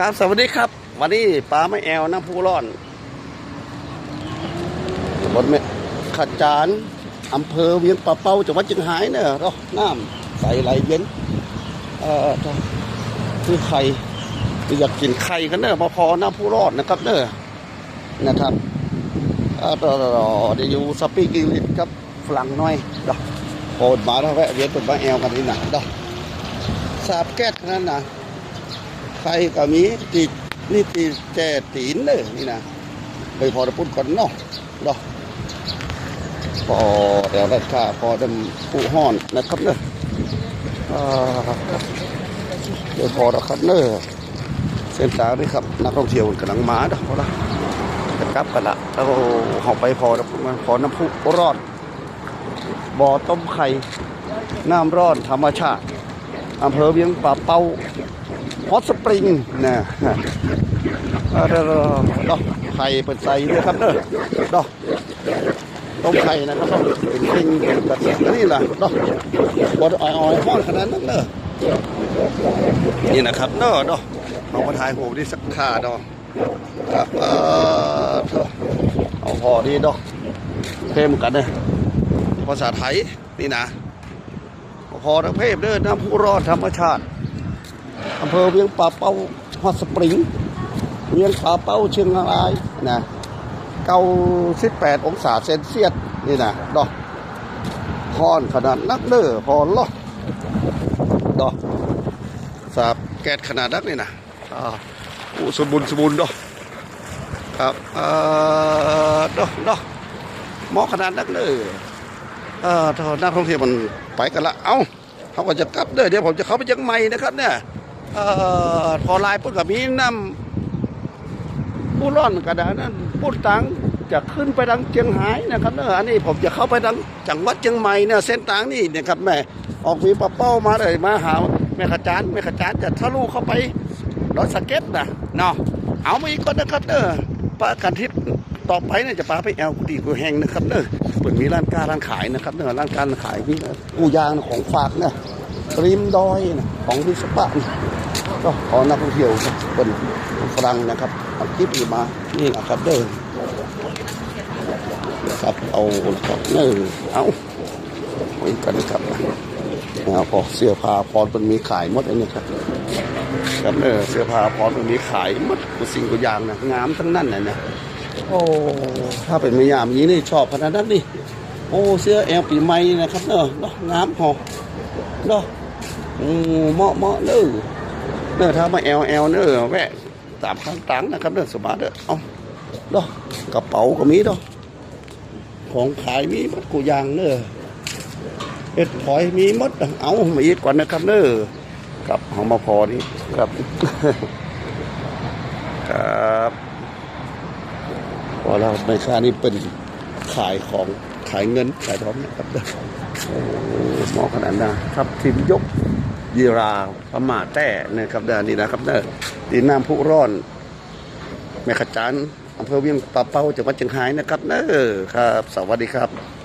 ครับสวัสดีครับ วันนี้ปลาไม่แอวน้ำผู้ร้อนบนเมขจานอำเภอเวียงป่าเป้าจังหวัดเชียงรายเนี่ยเราน้ำใสไหลเย็นเอ่อคือไข่อยากกินไข่กันเนอะมาพอน้ำผู้รอดนะครับเนอะนะครับเอ่อรอรอรอเดี๋ยวอยู่สปีกอังกฤษครับฝรั่งน้อยดอกโอดมาแล้วแวะเวียนเป็นมาแอวกันนี่นะดอกสาบแก๊สนั่นนะ ใครก็มีตีนี่ตีแจตีนเลยนี่นะไปพอจะพูดก่อนเนาะเนาะพอเดี๋ยวได้ค่าพอดำผู้ห้อนนะครับเนอะเดี๋ยวพอแล้วครับเนอะเส้นทางนี่ครับนักท่องเที่ยวกำลังมาเด้อพอละจะกลับกันละแล้วเขาไปพอแล้วมันพอน้ำพุร้อนบ่อต้มไข่น้ำร้อนธรรมชาติอำเภอเวียงป่าเป้า ฮอตสปริงนะดอเด้อไข่เปิดใส่ด้วยครับเด้อเด้อต้มไข่นะครับเด้อเป็นปิ้งเป็นกระเทียมนี่แหละด้อบดอ่อยๆห้อนขนาดนั้นเด้อนี่นะครับเด้อด้อเอามาถ่ายหูดีสักขาเด้อครับเออเอเอาพอดีเด้อเพิ่มกันเนี่ยภาษาไทยนี่นะพอทั้งเพศเด้อน้ำผู้รอดธรรมชาติ เภอเวียงป่าเป้าฮอตสปริง เวียงป่าเป้าเชียงรายนะเก้าสิบแปดองศาเซนเซียสนี่นะดอกพอนขนาดนักเด้อพอนล้อดอกสาบแก๊สขนาดนักนี่นะอ่าอุสมบุญสมบุญดอกครับเอ่อดอกดอกเหมาะขนาดนักเด้อเอ่อนักท่องเที่ยวมันไปกันละเอ้าเขาก็จะกลับเด้อเดี๋ยวผมจะเข้าไปยังไม่นะครับเนี่ย เอ่อพอลายปุ๊บกับมีน้ำผู้ร่อนกระดานนั้นพูดตังจะขึ้นไปทางเชียงหายนะครับเนอะอันนี้ผมจะเข้าไปทางจังหวัดเชียงใหม่เนี่ยเส้นทางนี่นะครับแม่ออกวีปะเป้ามาเลยมาหาแม่ขจานแม่ขจานจะทะลุเข้าไปดอยสเก็ตนะเนาะเอามาอีกก่อนนะครับเนอะปลากันทิศต่อไปเนี่ยจะปลาไปแอลกุฏิกูแห้งนะครับเนอะเปิดมีร้านค้าร้านขายนะครับเนอะร้านการขายมีกูยางของฝากเนี่ยริมดอยนะของวิศวะนะ ก็ขอนักท่องเที่ยวเป็นฝรั่งนะครับเอาคลิปนี้มานี่นะครับเดินครับเอาครับเนิ่เอาไว้กันครับนะพอเสื้อผ้าพรมันมีขายหมดอันนี้ครับครับเออเสื้อผ้าพรมันมีขายหมดทุกสิ่งทุกอย่างนะงามทั้งนั้นเลยนะโอ้ถ้าเป็นไม่ยามอย่างนี้นี่ชอบขนาดนั้นนี่โอ้เสื้อแอลปีใหม่นะครับเนอะเนอะงามพอเนาะอืมเหมาะเหมาะเด้อ เด้อถ้ามาแอลแอลเด้อแวะตามข้างตังนะครับเด้อสบายเด้อเอาเนาะกระเป๋าก็มีเนาะของขายมีหมดกูยางเด้อเอ็ดพอยมีหมดเอามาอีกก่อนนะครับเด้อกับของมาพอนี่ครับครับพอเราในค่านี้เป็นขายของ ขายเงินขายทองนะครับเด้อโอ้หมอขนาดนั้นครับทีมยกยีราประมาแต่นะครับเด้านนี่นะครับเด้อดินน้ำผู้ร้อน แม่ขจานอำเภอเวียงป่าเป้าจังหวัดเชียงรายนะครับเด้อครับ สวัสดีครับ